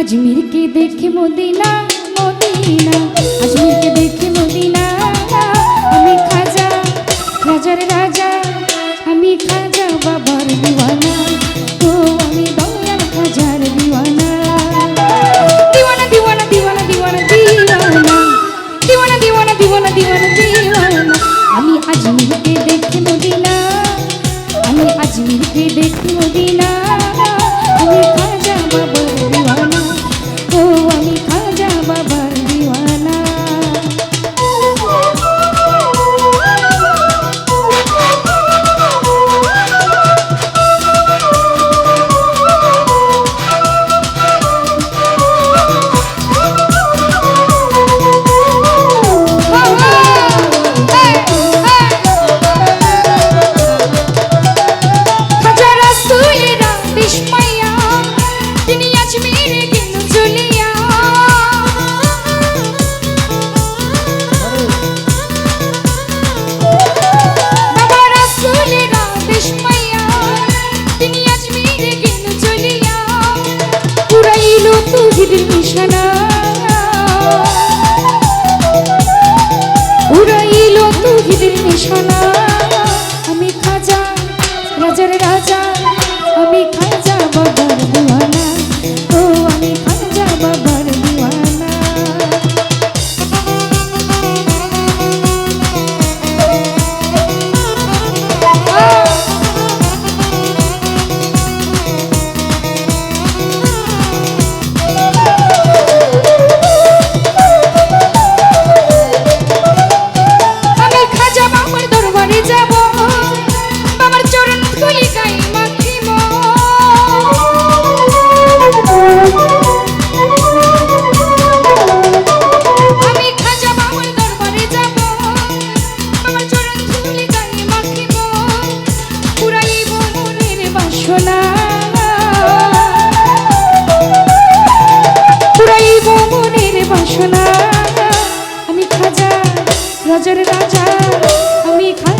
আজমির কে দেখে Medina Medina. Ajmer কে দেখে Medina, আমি খাজা, রাজার রাজা, আমি খাজা বাবার দিওয়ানা। ও, আমি দয়াল খাজার দিওয়ানা। দিওয়ানা দিওয়ানা দিওয়ানা দিওয়ানা দিওয়ানা। দিওয়ানা দিওয়ানা দিওয়ানা দিওয়ানা দিওয়ানা। আমি আজমিরকে দেখে মদিনা, আমি আজমিরকে দেখে মদিনা। নিশানা উড়াইল তুহিদের নিশানা। রাজার রাজা আমি খা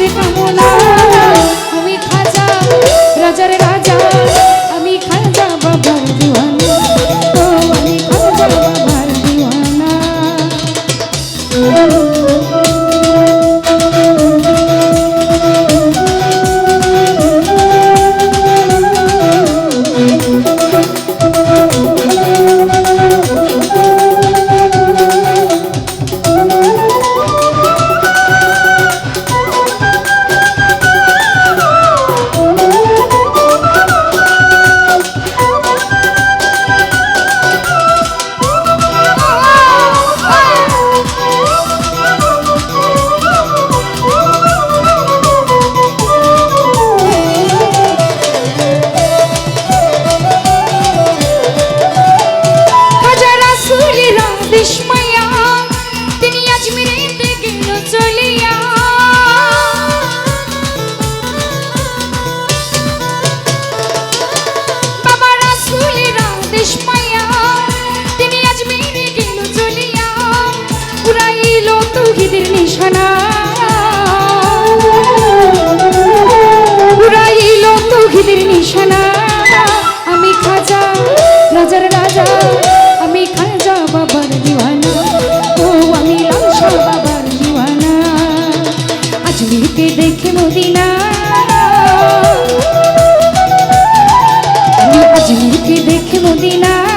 你放过了。নিশানা আমি খাজা, রাজার রাজা, আমি খাজা বাবার দিওয়ানা। ও, আমি লালসা বাবার দিওয়ানা। আজমিরকে দেখে মদিনা। আমি দেখে মদিনা।